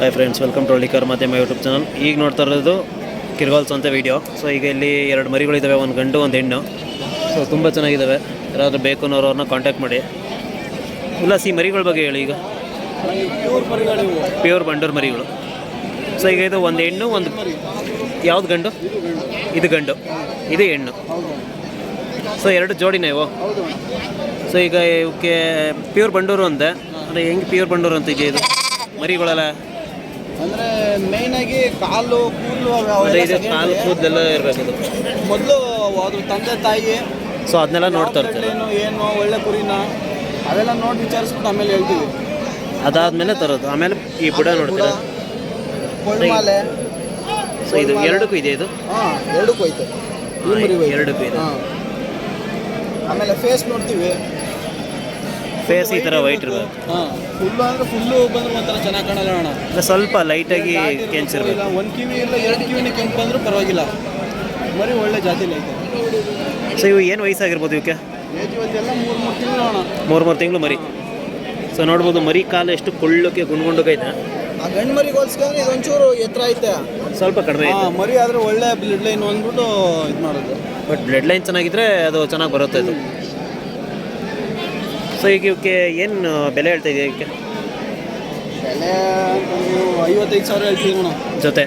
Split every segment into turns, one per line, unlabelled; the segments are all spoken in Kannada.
Hi friends welcome to Hallikar Madhyama YouTube channel ಈಗ ನೋಡ್ತಾ ಇರೋದು ಕಿರ್ಗಾಲ್ಸ್ ಅಂತ ವೀಡಿಯೋ ಸೊ ಈಗ ಇಲ್ಲಿ ಎರಡು ಮರಿಗಳಿದ್ದಾವೆ ಒಂದು ಗಂಡು, ಒಂದು ಹೆಣ್ಣು. ಸೊ ತುಂಬ ಚೆನ್ನಾಗಿದ್ದಾವೆ ಯಾರಾದರೂ ಬೇಕು ಅನ್ನೋರು ಅವ್ರನ್ನ ಕಾಂಟ್ಯಾಕ್ಟ್ ಮಾಡಿ. ಉಲ್ಲಾಸ್, ಈ ಮರಿಗಳ ಬಗ್ಗೆ ಹೇಳಿ ಈಗ.
ಪ್ಯೂರ್
ಬಂಡೂರು ಮರಿಗಳು. ಸೊ ಈಗ ಇದು ಒಂದು ಹೆಣ್ಣು, ಒಂದು ಯಾವ್ದು ಗಂಡು? ಇದು ಗಂಡು. ಇದು ಹೆಣ್ಣು. ಸೊ ಎರಡು ಜೋಡಿನೇ ಇವು. ಸೊ ಈಗ ಇವಕ್ಕೆ ಪ್ಯೂರ್ ಬಂಡೂರು ಅಂದೆ. ಅಂದರೆ ಹೆಂಗೆ ಪ್ಯೂರ್ ಬಂಡೂರು ಅಂತ ಇದೆ ಇದು ಮರಿಗಳೆಲ್ಲ?
ಅಂದ್ರೆ ಮೇನ್ ಆಗಿ ಕಾಲು ಕೂದಲು
ಕಾಲು ಕೂದಲೆಲ್ಲ ಇರಬೇಕು ಇದು
ಮೊದಲು ಅದ್ರ ತಂದೆ ತಾಯಿ
ಸೊ ಅದನ್ನೆಲ್ಲ ನೋಡ್ತಾ ಇರ್ತಾರೆ?
ಏನು ಏನು ಒಳ್ಳೆ ಕುರಿನ ಅವೆಲ್ಲ ನೋಡಿ ವಿಚಾರಿಸ್ಬಿಟ್ಟು ಆಮೇಲೆ ಹೇಳ್ತೀವಿ.
ಅದಾದ್ಮೇಲೆ ತರೋದು. ಆಮೇಲೆ ಈ ಬುಡ ನೋಡ್ತೀರಾ?
ಕೊಳ್ಳಮಾಲೆ
ಸೊ ಇದು ಎರಡಕ್ಕೂ ಇದೆ ಇದು?
ಹಾಂ ಎರಡಕ್ಕೂ ಐತೆ.
ಎರಡಕ್ಕೂ ಇದೆ.
ಆಮೇಲೆ ಫೇಸ್ ನೋಡ್ತೀವಿ.
ಫೇಸ್ ಈ ಥರ ವೈಟ್ ಇರಬೇಕು.
ಹಾಂ ಫುಲ್ಲು ಅಂದ್ರೆ ಫುಲ್ಲು ಬಂದ್ರೆ ಒಂಥರ ಚೆನ್ನಾಗಿ ಕಾಣಲ್ಲ ಅಣ್ಣ.
ಅಂದರೆ ಸ್ವಲ್ಪ ಲೈಟಾಗಿ ಕೆಂಚಿರ್ಬೇಕು
ಒಂದು ಕಿವಿ ಇಲ್ಲ ಎರಡು ಕಿವಿನ ಕೆಂಪು ಬಂದರೂ ಪರವಾಗಿಲ್ಲ. ಮರಿ ಒಳ್ಳೆ ಜಾತಿಲಿ ಐತೆ
ಸೊ ಇವು ಏನು ವಯಸ್ಸಾಗಿರ್ಬೋದು ಇವಕ್ಕೆ
ಏಜ್ ಮೂರು ಮೂರು ತಿಂಗಳು ಅಣ್ಣ.
ಮೂರು ಮೂರು ತಿಂಗಳು ಮರಿ. ಸೊ ನೋಡ್ಬೋದು ಮರಿ ಕಾಲು ಎಷ್ಟು ಕೊಳ್ಳೋಕೆ ಗುಣಗೊಂಡು
ಆ ಗಂಡು ಮರಿಗೆ ಹೋಲ್ಸ್ಕೊಂಡ್ರೆ ಇದೊಂಚೂರು ಎತ್ತರ ಐತೆ.
ಸ್ವಲ್ಪ ಕಡಿಮೆ
ಹಾ, ಮರಿ ಆದ್ರೆ ಒಳ್ಳೆ ಬ್ಲಡ್ ಲೈನ್ ಅಂದ್ಬಿಟ್ಟು ಇದು ಮಾಡೋದು.
ಬಟ್ ಬ್ಲಡ್ ಲೈನ್ ಚೆನ್ನಾಗಿದ್ರೆ ಅದು ಚೆನ್ನಾಗಿ ಬರುತ್ತೆ ಇದು ಸೊ ಈಗ ಇವಕ್ಕೆ ಏನು ಬೆಲೆ ಹೇಳ್ತಾ ಇದೆಯಾ ಇದಕ್ಕೆ
ಬೆಲೆ ಐವತ್ತೈದು ಸಾವಿರ ಹೇಳ್ತೀವಿ
ಜೊತೆ?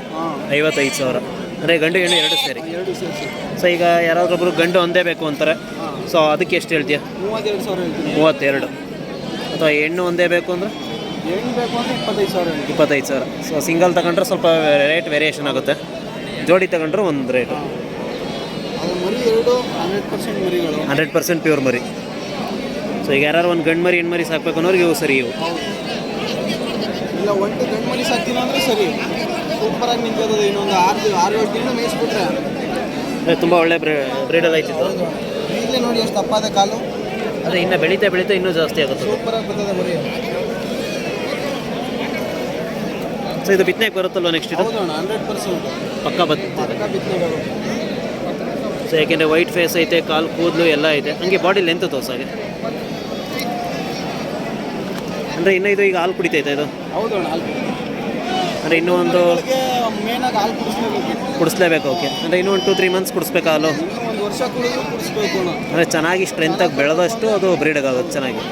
ಐವತ್ತೈದು ಸಾವಿರ. ಅಂದರೆ ಗಂಡು ಹೆಣ್ಣು ಎರಡು ಸೇರಿ?
ಎರಡು ಸೇರಿಸಿ.
ಸೊ ಈಗ ಯಾರಾದ್ರೊಬ್ರು ಗಂಡು ಒಂದೇ ಬೇಕು ಅಂತಾರೆ. ಸೊ ಅದಕ್ಕೆ ಎಷ್ಟು ಹೇಳ್ತೀಯಾ?
ಮೂವತ್ತೆರಡು ಸಾವಿರ ಹೇಳ್ತೀನಿ.
ಮೂವತ್ತೆರಡು. ಅಥವಾ ಹೆಣ್ಣು ಒಂದೇ ಬೇಕು ಅಂದರೆ?
ಹೆಣ್ಣು ಬೇಕು ಅಂದರೆ ಇಪ್ಪತ್ತೈದು ಸಾವಿರ ಹೇಳ್ತೀನಿ.
ಇಪ್ಪತ್ತೈದು ಸಾವಿರ. ಸೊ ಸಿಂಗಲ್ ತಗೊಂಡ್ರೆ ಸ್ವಲ್ಪ ರೇಟ್ ವೇರಿಯೇಷನ್ ಆಗುತ್ತೆ. ಜೋಡಿ ತಗೊಂಡ್ರೆ ಒಂದು ರೇಟು.
ಅದು ಮರಿ ಎರಡು ಹಂಡ್ರೆಡ್ ಪರ್ಸೆಂಟ್ ಮರಿಗಳು.
ಹಂಡ್ರೆಡ್ ಪರ್ಸೆಂಟ್ ಪ್ಯೂರ್ ಮರಿ. ಸೊ ಈಗ ಯಾರು ಒಂದು ಗಂಡು ಮರಿ ಹೆಣ್ಮರಿ ಮರಿ ಸಾಕ್ಬೇಕು ಅನ್ನೋರಿಗೆ ಇವು ಸರಿ ಇವು.
ಇಲ್ಲ ಒಂಟು ಗಂಡು ಮರಿ ಸಾಕ್ತೀನಿ ಅಂದರೆ ಸರಿ. ಸೂಪರಾಗಿ ಇನ್ನೊಂದು ಆರು ಆರು ಏಳು ತಿಂಗಳು ಮೇಯಿಸ್ಬಿಟ್ರೆ.
ತುಂಬ ಒಳ್ಳೆ ಬ್ರೀಡ್ ಬ್ರೀಡಲ್ಲಿ ಆಯ್ತಿತ್ತು.
ಈಗಲೇ ನೋಡಿ ಎಷ್ಟು ತಪ್ಪಾದ ಕಾಲು.
ಅದೇ ಇನ್ನು ಬೆಳೀತಾ ಬೆಳೀತಾ ಇನ್ನೂ ಜಾಸ್ತಿ ಆಗುತ್ತೆ.
ಸೂಪರಾಗಿ ಬರ್ತದೆ ಮರಿ.
ಸೊ ಇದು ಬಿತ್ತನೆಗೆ ಬರುತ್ತಲ್ವ ನೆಕ್ಸ್ಟ್ ಇದು?
ಹಂಡ್ರೆಡ್ ಪರ್ಸೆಂಟ್
ಪಕ್ಕ
ಬತ್ತೆ
ಸೊ ಯಾಕೆಂದರೆ ವೈಟ್ ಫೇಸ್ ಐತೆ ಕಾಲು ಕೂದಲು ಎಲ್ಲ ಐತೆ ಹಂಗೆ ಬಾಡಿ ಲೆಂತ್ ತೋರ್ಸಾಗೆ ಅಂದರೆ ಇನ್ನೂ ಇದು ಈಗ ಹಾಲು ಕುಡಿತೈತೆ ಇದು?
ಹೌದು ಅಣ್ಣ ಹಾಲು
ಅಂದರೆ ಇನ್ನೂ ಒಂದು
ಮೇನಾಗಿ ಹಾಲು ಕುಡಿಸ್ಲೇಬೇಕು.
ಕುಡಿಸ್ಲೇಬೇಕು ಓಕೆ ಅಂದರೆ ಇನ್ನೂ ಒಂದು ಟೂ ತ್ರೀ ಮಂತ್ಸ್ ಕುಡಿಸ್ಬೇಕು ಹಾಲು?
ಅಂದ್ರೆ ಒಂದು ವರ್ಷ ಕುಡಿದ್ರು ಕುಡಿಸ್ಬೇಕು ಅಣ್ಣ.
ಅಂದರೆ ಚೆನ್ನಾಗಿ ಸ್ಟ್ರೆಂತಾಗಿ ಬೆಳೆದಷ್ಟು ಅದು ಬ್ರೀಡ್ ಆಗುತ್ತೆ ಚೆನ್ನಾಗಿ.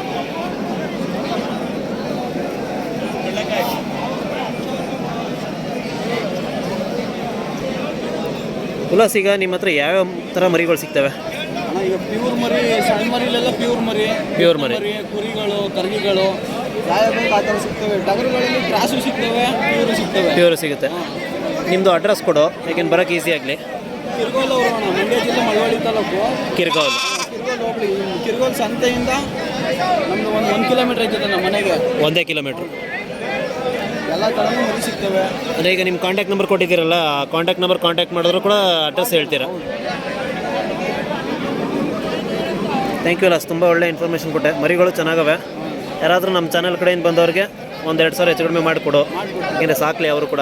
ಉಲ್ಲಾಸ್ ಈಗ ನಿಮ್ಮ ಹತ್ರ ಯಾವ್ಯಾವ ಥರ ಮರಿಗಳು ಸಿಗ್ತವೆ?
ಅಣ್ಣ ಈಗ ಪ್ಯೂರ್ ಮರಿ ಸಣ್ಣ ಮರಿಲೆಲ್ಲ ಪ್ಯೂರ್ ಮರಿ
ಪ್ಯೂರ್ ಮರಿ.
ಕುರಿಗಳು ಕರ್ಗಿಗಳು ಯಾವ ಬೇಕು ಆ ಥರ ಸಿಗ್ತವೆ? ಟಗರುಗಳಲ್ಲಿ ಕ್ರಾಸು ಸಿಗ್ತವೆ ಪ್ಯೂರು ಸಿಗ್ತವೆ.
ಪ್ಯೂರ್ ಸಿಗುತ್ತೆ. ನಿಮ್ಮದು ಅಡ್ರೆಸ್ ಕೊಡು ಯಾಕೆಂದ್ರೆ ಬರೋಕ್ಕೆ ಈಸಿ ಆಗಲಿ.
ಕಿರ್ಗೋಲ್ ಅವರು ಮಂಡ್ಯ ಜಿಲ್ಲೆ ಮಳವಳ್ಳಿ ತಾಲೂಕು.
ಕಿರ್ಗೋಲ್.
ಕಿರ್ಗೋಲ್ ಹೋಗ್ಲಿ. ಕಿರ್ಗೋಲ್ ಸಂತೆಯಿಂದ ನಮ್ದು ಒಂದು ಒಂದು ಕಿಲೋಮೀಟರ್ ಐತದೆ ನಮ್ಮ ಮನೆಗೆ.
ಒಂದೇ ಕಿಲೋಮೀಟ್ರ್
ಎಲ್ಲ ಥರನೂ ಮರಿ ಸಿಗ್ತವೆ.
ಅಂದರೆ ಈಗ ನಿಮ್ಮ ಕಾಂಟ್ಯಾಕ್ಟ್ ನಂಬರ್ ಕೊಟ್ಟಿದ್ದೀರಲ್ಲ ಕಾಂಟ್ಯಾಕ್ಟ್ ನಂಬರ್ ಕಾಂಟ್ಯಾಕ್ಟ್ ಮಾಡಿದ್ರು ಕೂಡ ಅಡ್ರೆಸ್ ಹೇಳ್ತೀರಾ? ಥ್ಯಾಂಕ್ ಯು ಅಲ್ಲ ತುಂಬ ಒಳ್ಳೆ ಇನ್ಫಾರ್ಮೇಷನ್ ಕೊಟ್ಟೆ. ಮರಿಗಳು ಚೆನ್ನಾಗವೆ. ಯಾರಾದರೂ ನಮ್ಮ ಚಾನೆಲ್ ಕಡೆಯಿಂದ ಬಂದವ್ರಿಗೆ ಒಂದೆರಡು ಸಾವಿರ ಹೆಚ್ಚು ಕಡಿಮೆ ಮಾಡಿಕೊಡು.
ಏನೇ
ಯಾಕೆಂದರೆ ಸಾಕಲಿ ಅವರು ಕೂಡ.